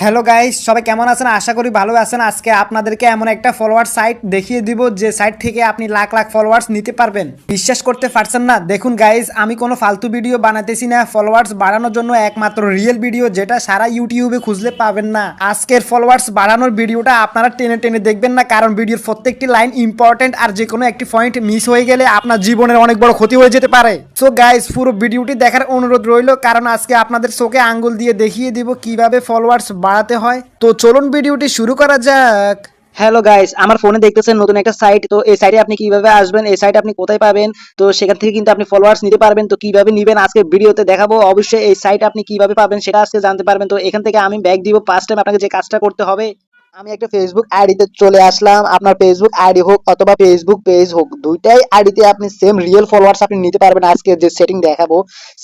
Hello guys সবাই কেমন আছেন? আশা করি ভালো আছেন। আজকে আপনাদেরকে এমন একটা ফলোয়ার সাইট দেখিয়ে দিব, যে সাইট থেকে আপনি লাখ লাখ ফলোয়ার্স নিতে পারবেন। বিশ্বাস করতে পারছেন না? দেখুন গাইস আমি কোনো ফালতু ভিডিও বানাতেছি না। ফলোয়ার্স বাড়ানোর জন্য একমাত্র রিয়েল ভিডিও যেটা সারা ইউটিউবে খুঁজলে পাবেন না। আজকের ফলোয়ার্স বাড়ানোর ভিডিওটা আপনারা টেনে টেনে দেখবেন না, কারণ ভিডিওর প্রত্যেকটি লাইন ইম্পর্টেন্ট আর যে কোনো একটি পয়েন্ট মিস হয়ে গেলে আপনার জীবনের অনেক বড় ক্ষতি হয়ে যেতে পারে। সো গাইস পুরো ভিডিওটি দেখার অনুরোধ রইল, কারণ আজকে আপনাদের চোখে আঙ্গুল দিয়ে দেখিয়ে দিব কীভাবে ফলোয়ার্স বাড়াতে হয়। তো চলুন ভিডিওটি শুরু করা যাক। হ্যালো গাইস আমার ফোনে দেখতেছেন নতুন একটা সাইট তো এই সাইটে আপনি কীভাবে আসবেন, এই সাইটে আপনি কোথায় পাবেন, তো সেখান থেকে কিন্তু আপনি ফলোয়ার্স নিতে পারবেন, তো কীভাবে নেবেন আজকে ভিডিওতে দেখাবো। অবশ্যই এই সাইট আপনি কীভাবে পাবেন সেটা আজকে জানতে পারবেন। তো এখান থেকে আমি ব্যাগ দিব ফার্স্ট টাইম আপনাকে যে কাজটা করতে হবে আমি একটা ফেসবুক আইডিতে চলে আসলাম। আপনার ফেসবুক আইডি হোক অথবা ফেসবুক পেজ হোক, দুইটাই আইডিতে আপনি সেম রিয়েল ফলোয়ার্স আপনি নিতে পারবেন। আজকে যে সেটিং দেখাবো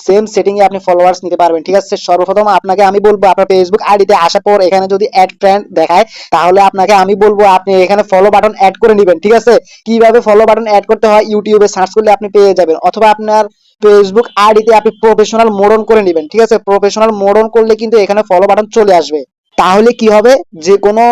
সেম সেটিং এ আপনি ফলোয়ার্স নিতে পারবেন। ঠিক আছে? সর্বপ্রথম আপনাকে আমি বলব, আপনার ফেসবুক আইডিতে আসার পর এখানে যদি অ্যাড ফ্রেন্ড দেখায়, তাহলে আপনাকে আমি বলব, আপনি এখানে ফলো বাটন অ্যাড করে নেবেন। ঠিক আছে? কীভাবে ফলো বাটন অ্যাড করতে হয়? ইউটিউবে সার্চ করলে আপনি পেয়ে যাবেন। অথবা আপনার ফেসবুক আইডিতে আপনি প্রফেশনাল মোডন করে নেবেন। ঠিক আছে? প্রফেশনাল মোডন করলে কিন্তু এখানে ফলো বাটন চলে আসবে। তাহলে কি হবে? যে কোনো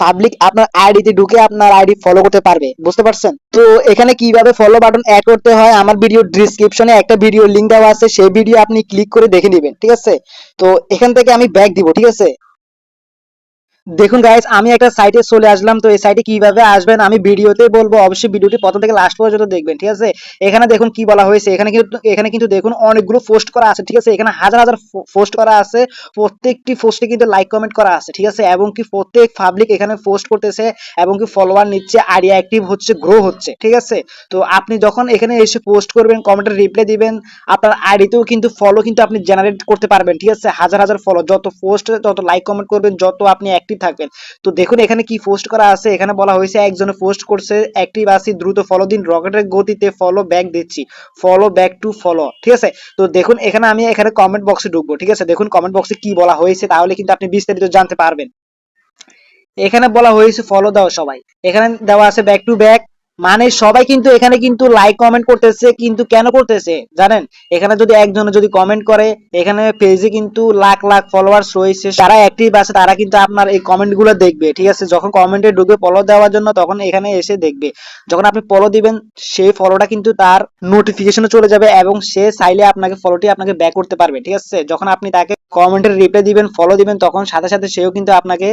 পাবলিক আপনার আইডিতে ঢুকে আপনার আইডি ফলো করতে পারবে। বুঝতে পারছেন? তো এখানে কীভাবে ফলো বাটন অ্যাড করতে হয়? আমার ভিডিও ডিসক্রিপশনে একটা ভিডিও লিংক দেওয়া আছে। সেই ভিডিও আপনি ক্লিক করে দেখে নেবেন, ঠিক আছে? তো এখান থেকে আমি ব্যাক দিব, ঠিক আছে? দেখুন গাইস আমি একটা সাইটে চলে আসলাম, তো এই সাইটে কীভাবে আসবেন আমি ভিডিওতে বলব। অবশ্যই ভিডিওটি প্রথম থেকে লাস্ট পর্যন্ত দেখবেন, ঠিক আছে? এখানে দেখুন কি বলা হয়েছে, এখানে কিন্তু এখানে কিন্তু দেখুন অনেকগুলো পোস্ট করা আছে, ঠিক আছে? এখানে হাজার হাজার পোস্ট করা আছে, প্রত্যেকটি পোস্টে কিন্তু লাইক কমেন্ট করা আছে, ঠিক আছে? এবং কি প্রত্যেক পাবলিক এখানে পোস্ট করতেছে এবং কি ফলোয়ার নিচ্ছে আইডিয়া অ্যাক্টিভ হচ্ছে গ্রো হচ্ছে, ঠিক আছে? তো আপনি যখন এখানে এসে পোস্ট করবেন কমেন্টের রিপ্লাই দিবেন, আপনার আইডিতেও কিন্তু ফলো কিন্তু আপনি জেনারেট করতে পারবেন, ঠিক আছে? হাজার হাজার ফলো যত পোস্ট তত লাইক কমেন্ট করবেন, যত আপনি অ্যাক্টিভ থাকবেন। তো দেখুন, এখানে কি পোস্ট করা আছে? এখানে বলা হয়েছে, একজনে পোস্ট করছে অ্যাক্টিভ আছি, দ্রুত ফলো দিন, রকেটের গতিতে ফলো ব্যাক দিচ্ছি। ফলো ব্যাক টু ফলো ঠিক আছে? তো দেখুন, এখানে আমি এখানে কমেন্ট বক্সে ঢুকবো, ঠিক আছে? দেখুন কমেন্ট বক্সে কি বলা হয়েছে, তাহলে কিন্তু আপনি বিস্তারিত জানতে পারবেন। এখানে বলা হয়েছে ফলো দাও সবাই। এখানে দেওয়া আছে ব্যাক টু ব্যাক মানে সবাই কিন্তু এখানে কিন্তু লাইক কমেন্ট করতেছে, কিন্তু কেন করতেছে? জানেন? এখানে যদি একজন যদি কমেন্ট করে, এখানে পেজে কিন্তু লাখ লাখ ফলোয়ার্স রয়েছে। যারা অ্যাক্টিভ আছে, তারা কিন্তু আপনার এই কমেন্টগুলো দেখবে, ঠিক আছে? যখন কমেন্টে ঢুকবে ফলো দেওয়ার জন্য, তখন এখানে এসে দেখবে। যখন আপনি ফলো দিবেন, সেই ফলোটা কিন্তু তার নোটিফিকেশনে চলে যাবে এবং সে চাইলে আপনাকে ফলোটি আপনাকে ব্যাক করতে পারবে, ঠিক আছে? যখন আপনি তাকে কমেন্টের রিপ্লাই দিবেন ফলো দিবেন, তখন সাথে সাথে সেও কিন্তু আপনাকে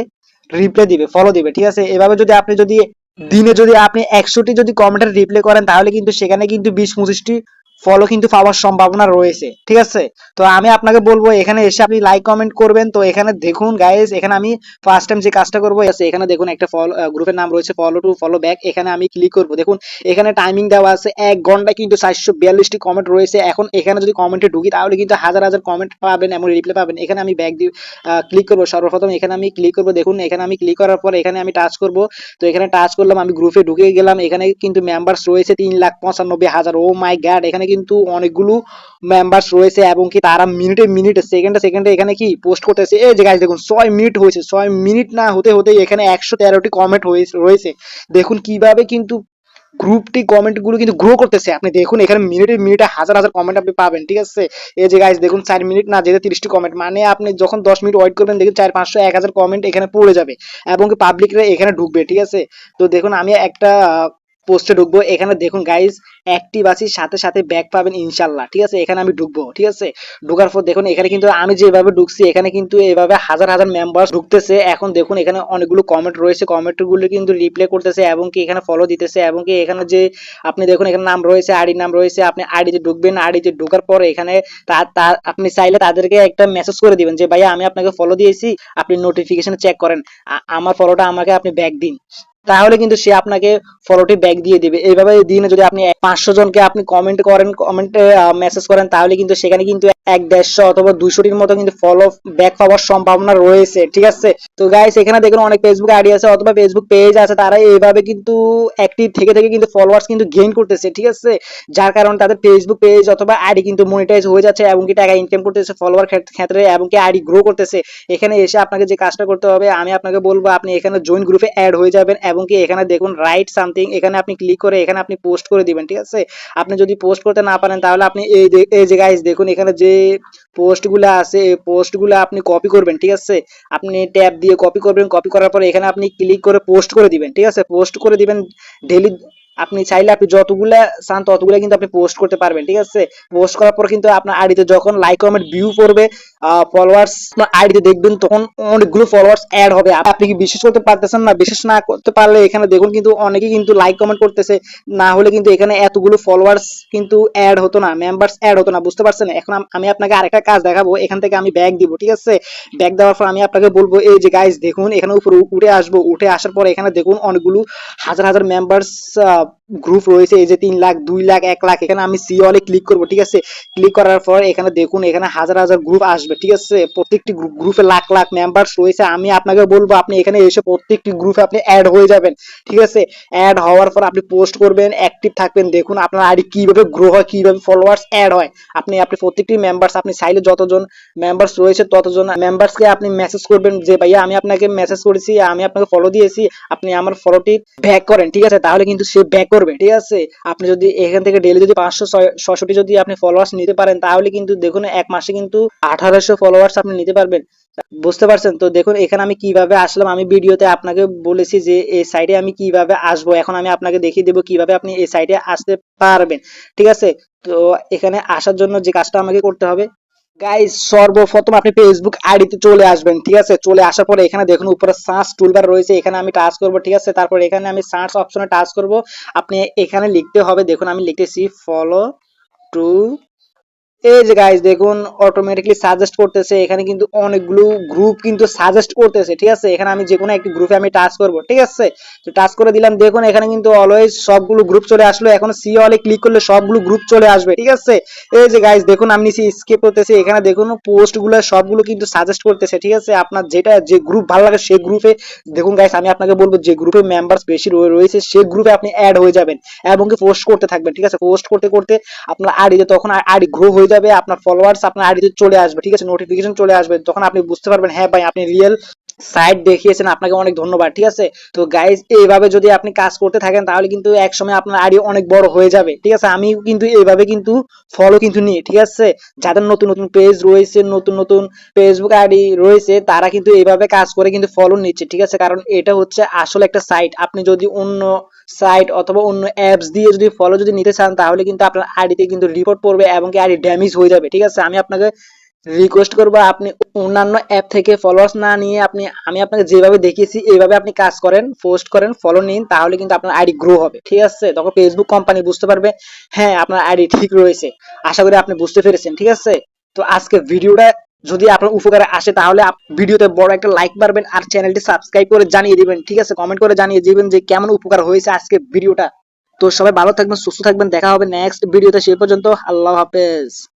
রিপ্লাই দিবে ফলো দিবে, ঠিক আছে? এভাবে যদি আপনি যদি দিনে যদি আপনি একশোটি যদি কমেন্টের রিপ্লাই করেন তাহলে কিন্তু সেখানে কিন্তু বিশ পঁচিশটি ফলো কিন্তু পাওয়ার সম্ভাবনা রয়েছে, ঠিক আছে? তো আমি আপনাকে বলব, এখানে এসে আপনি লাইক কমেন্ট করবেন। তো এখানে দেখুন গাইস এখানে আমি ফার্স্ট টাইম যে কাজটা করব এখানে দেখুন একটা ফলো গ্রুপের নাম রয়েছে ফলো টু ফলো ব্যাক এখানে আমি ক্লিক করব। দেখুন, এখানে টাইমিং দেওয়া আছে এক ঘণ্টা কিন্তু চারশো বিয়াল্লিশটি কমেন্ট রয়েছে। এখন এখানে যদি কমেন্টে ঢুকি, তাহলে কিন্তু হাজার হাজার কমেন্ট পাবেন, এমন রিপ্লাই পাবেন। এখানে আমি ব্যাক দিয়ে ক্লিক করব। সর্বপ্রথম এখানে আমি ক্লিক করব। দেখুন, এখানে আমি ক্লিক করার পর এখানে আমি টাচ করব। তো এখানে টাচ করলাম, আমি গ্রুপে ঢুকে গেলাম। এখানে কিন্তু মেম্বার্স রয়েছে তিন লাখ পঁচানব্বই হাজার। ও মাই গ্যাড এখানে কিন্তু অনেকগুলো মেম্বার্স রয়েছে এবং কি তারা মিনিটে মিনিটে, সেকেন্ডে সেকেন্ডে এখানে কি পোস্ট করতেছে। এই যে গাইজ দেখুন, ছয় মিনিট হয়েছে, ছয় মিনিট না হতে হতে এখানে একশো তেরোটি কমেন্ট রয়েছে। দেখুন কীভাবে কিন্তু গ্রুপটি কমেন্টগুলো কিন্তু গ্রো করতেছে। আপনি দেখুন এখানে মিনিটে মিনিটে হাজার হাজার কমেন্ট আপনি পাবেন, ঠিক আছে? এই যে গাইজ দেখুন, চার মিনিট না যেতে তিরিশটি কমেন্ট মানে আপনি যখন দশ মিনিট ওয়েট করবেন দেখুন চার, পাঁচশো, এক হাজার কমেন্ট এখানে পড়ে যাবে এবং পাবলিকরা এখানে ঢুকবে, ঠিক আছে? তো দেখুন আমি একটা পোস্টে ঢুকবো। এখানে দেখুন গাইজ অ্যাক্টিভ আছি, সাথে সাথে ব্যাক পাবেন ইনশাল্লাহ, ঠিক আছে? এখানে আমি ঢুকবো, ঠিক আছে? ঢুকার পর দেখুন, এখানে কিন্তু আমি যেভাবে ঢুকছি, এখানে কিন্তু এভাবে হাজার হাজার মেম্বার ঢুকতেছে। এখন দেখুন, এখানে অনেকগুলো কমেন্ট রয়েছে। কমেন্টগুলো কিন্তু রিপ্লে করতেছে এবং কি এখানে ফলো দিতেছে এবং কি এখানে যে আপনি দেখুন, এখানে নাম রয়েছে আইডির নাম রয়েছে, আপনি আইডিতে ঢুকবেন আইডিতে ঢোকার পর এখানে আপনি চাইলে তাদেরকে একটা মেসেজ করে দিবেন যে, ভাইয়া, আমি আপনাকে ফলো দিয়েছি, আপনি নোটিফিকেশন চেক করেন আমার ফলোটা আমাকে আপনি ব্যাক দিন। তাহলে কিন্তু সে আপনাকে ফলোটি ব্যাক দিয়ে দিবে। এইভাবে দিনে যদি আপনি পাঁচশো জনকে আপনি কমেন্ট করেন কমেন্টে মেসেজ করেন, তাহলে কিন্তু সেখানে কিন্তু এক দেড়শো অথবা দুইশোটির মতো কিন্তু ফলো ব্যাক পাওয়ার সম্ভাবনা রয়েছে, ঠিক আছে? তো গাইস এখানে দেখুন অনেক ফেসবুক আইডি আছে, অথবা ফেসবুক পেজ আছে, তারা এইভাবে কিন্তু অ্যাক্টিভ থেকে থেকে কিন্তু ফলোয়ার্স কিন্তু গেইন করতেছে, ঠিক আছে? যার কারণে তাদের ফেসবুক পেজ অথবা আইডি কিন্তু মনিটাইজ হয়ে যাচ্ছে এবং কি টাকা ইনকাম করতেছে ফলোয়ার ক্ষেত্রে এবং কি আইডি গ্রো করতেছে। এখানে এসে আপনাকে যে কাজটা করতে হবে, আমি আপনাকে বলব, আপনি এখানে জয়েন গ্রুপে অ্যাড হয়ে যাবেন এবং এবং কি এখানে দেখুন রাইট সামথিং এখানে আপনি ক্লিক করে এখানে আপনি পোস্ট করে দিবেন, ঠিক আছে? আপনি যদি পোস্ট করতে না পারেন, তাহলে আপনি এই যে- গাইস দেখুন এখানে যে পোস্টগুলো আছে, এই পোস্টগুলো আপনি কপি করবেন, ঠিক আছে? আপনি ট্যাব দিয়ে কপি করবেন কপি করার পরে এখানে আপনি ক্লিক করে পোস্ট করে দিবেন, ঠিক আছে? পোস্ট করে দিবেন ডেলি আপনি চাইলে আপনি যতগুলা চান ততগুলা কিন্তু আপনি পোস্ট করতে পারবেন, ঠিক আছে? পোস্ট করার পর কিন্তু আপনার আইডিতে যখন লাইক কমেন্ট ভিউ পড়বে ফলোয়ার্স আইডিতে দেখবেন তখন অনেকগুলো ফলোয়ার্স অ্যাড হবে। আপনি কি বিশ্বাস করতে পারতেছেন না? বিশ্বাস না করতে পারলে এখানে দেখুন কিন্তু অনেকেই কিন্তু লাইক কমেন্ট করতেছে। না হলে কিন্তু এখানে এতগুলো ফলোয়ার্স কিন্তু অ্যাড হতো না মেম্বার্স অ্যাড হতো না, বুঝতে পারছেন? এখন আমি আপনাকে আরেকটা কাজ দেখাবো। এখান থেকে আমি ব্যাগ দিব, ঠিক আছে? ব্যাগ দেওয়ার পর আমি আপনাকে বলব, এই যে গাইস দেখুন, এখানে উপরে উঠে আসব। উঠে আসার পর এখানে দেখুন অনেকগুলো হাজার হাজার মেম্বার্স গ্রুপ রয়েছে। এই যে তিন লাখ, দুই লাখ, এক লাখ, এখানে আমি সি অলে ক্লিক করব, ঠিক আছে? ক্লিক করার পর এখানে দেখুন, এখানে হাজার হাজার গ্রুপ আসবে। ঠিক আছে? প্রত্যেকটি গ্রুপে লাখ লাখ মেম্বার্স রয়েছে। আমি আপনাকে বলব, আপনি এখানে এসে প্রত্যেকটি গ্রুপে আপনি অ্যাড হয়ে যাবেন, ঠিক আছে? অ্যাড হওয়ার পর আপনি পোস্ট করবেন অ্যাক্টিভ থাকবেন। দেখুন আপনার আইডি কীভাবে গ্রো হয়, কীভাবে ফলোয়ার্স অ্যাড হয়। আপনি আপনি প্রত্যেকটি মেম্বার্স আপনি চাইলে যতজন মেম্বার্স রয়েছে, ততজন মেম্বার্সকে আপনি মেসেজ করবেন যে, ভাইয়া, আমি আপনাকে মেসেজ করেছি, আমি আপনাকে ফলো দিয়েছি, আপনি আমার ফলোটি ব্যাক করেন। ঠিক আছে? তাহলে কিন্তু সে ব্যাক করবে, ঠিক আছে? আপনি যদি এখান থেকে ডেলি যদি পাঁচশো, ছয় ছয়শোটি যদি আপনি ফলোয়ার্স নিতে পারেন, তাহলে কিন্তু দেখুন, এক মাসে কিন্তু আঠারোশো ফলোয়ার্স আপনি নিতে পারবেন। বুঝতে পারছেন? তো দেখুন, এখানে আমি কীভাবে আসলাম, আমি ভিডিওতে আপনাকে বলেছি যে এই সাইডে আমি কীভাবে আসব। এখন আমি আপনাকে দেখিয়ে দেবো কীভাবে আপনি এই সাইডে আসতে পারবেন। ঠিক আছে? তো এখানে আসার জন্য যে কাজটা আমাকে করতে হবে গাইস সর্বপ্রথম আপনি ফেসবুক আইডিতে চলে আসবেন, ঠিক আছে? চলে আসার পরে এখানে দেখুন, উপরে সার্চ টুলবার রয়েছে, এখানে আমি টাচ করব, ঠিক আছে? তারপর এখানে আমি সার্চ অপশনে টাচ করব। আপনি এখানে লিখতে হবে, দেখুন, আমি লিখতেছি ফলো টু এই যে গাইস দেখুন অটোমেটিকলি সাজেস্ট করতেছে। এখানে কিন্তু অনেকগুলো গ্রুপ কিন্তু সাজেস্ট করতেছে, ঠিক আছে? এখানে আমি যে কোনো একটি গ্রুপে আমি টাচ করব, ঠিক আছে? তো টাচ করে দিলাম, দেখুন, এখানে কিন্তু অলওয়েজ সবগুলো গ্রুপ চলে আসলো। এখন সি অলে ক্লিক করলে সবগুলো গ্রুপ চলে আসবে, ঠিক আছে? এই যে গাইস দেখুন, আমি নিচে স্কিপ করতেছি। এখানে দেখুন পোস্টগুলো সবগুলো কিন্তু সাজেস্ট করতেছে, ঠিক আছে? আপনার যেটা, যে গ্রুপ ভালো লাগে সেই গ্রুপে দেখুন গাইস আমি আপনাকে বলব, যে গ্রুপে মেম্বারস বেশি রয়েছে, সেই গ্রুপে আপনি অ্যাড হয়ে যাবেন এবং কি পোস্ট করতে থাকবেন, ঠিক আছে? পোস্ট করতে করতে আপনার আইডিতে তখন আইডি গ্রো হয়ে যাবে, আপনার ফলোয়ার্স আপনার আইডিতে চলে আসবে, ঠিক আছে? নোটিফিকেশন চলে আসবে, তখন আপনি বুঝতে পারবেন হ্যাঁ ভাই, আপনি রিয়েল সাইট দেখিয়েছেন, আপনাকে অনেক ধন্যবাদ, ঠিক আছে? তো গাইজ এইভাবে যদি আপনি কাজ করতে থাকেন, তাহলে কিন্তু এক সময় আপনার আইডি অনেক বড় হয়ে যাবে, ঠিক আছে? আমি কিন্তু এইভাবে কিন্তু ফলো কিন্তু নিই, ঠিক আছে? যাদের নতুন নতুন পেজ রয়েছে, নতুন নতুন ফেসবুক আইডি রয়েছে, তারা কিন্তু এইভাবে কাজ করে কিন্তু ফলো নিচ্ছে, ঠিক আছে? কারণ এটা হচ্ছে আসলে একটা সাইট আপনি যদি অন্য সাইট অথবা অন্য অ্যাপস দিয়ে যদি ফলো যদি নিতে চান, তাহলে কিন্তু আপনার আইডিতে কিন্তু রিপোর্ট পড়বে এবং কি আইডি ড্যামেজ হয়ে যাবে, ঠিক আছে? আমি আপনাকে রিকোয়েস্ট করব আপনি অন্যান্য অ্যাপ থেকে ফলোয়ার্স না নিয়ে আপনি, আমি আপনাকে যেভাবে দেখিয়েছি, এইভাবে আপনি কাজ করেন পোস্ট করেন ফলো নিন, তাহলে কিন্তু আপনার আইডি গ্রো হবে। ঠিক আছে? তখন ফেসবুক কোম্পানি বুঝতে পারবে হ্যাঁ আপনার আইডি ঠিক রয়েছে। আশা করি আপনি বুঝতে পেরেছেন, ঠিক আছে? তো আজকে ভিডিওটা যদি আপনার উপকারে আসে, তাহলে ভিডিওতে বড় একটা লাইক মারবেন আর চ্যানেলটি সাবস্ক্রাইব করে জানিয়ে দিবেন, ঠিক আছে? কমেন্ট করে জানিয়ে দিবেন যে কেমন উপকার হয়েছে আজকে ভিডিওটা। তো সবাই ভালো থাকবেন, সুস্থ থাকবেন, দেখা হবে নেক্সট ভিডিওতে সেই পর্যন্ত আল্লাহ হাফেজ।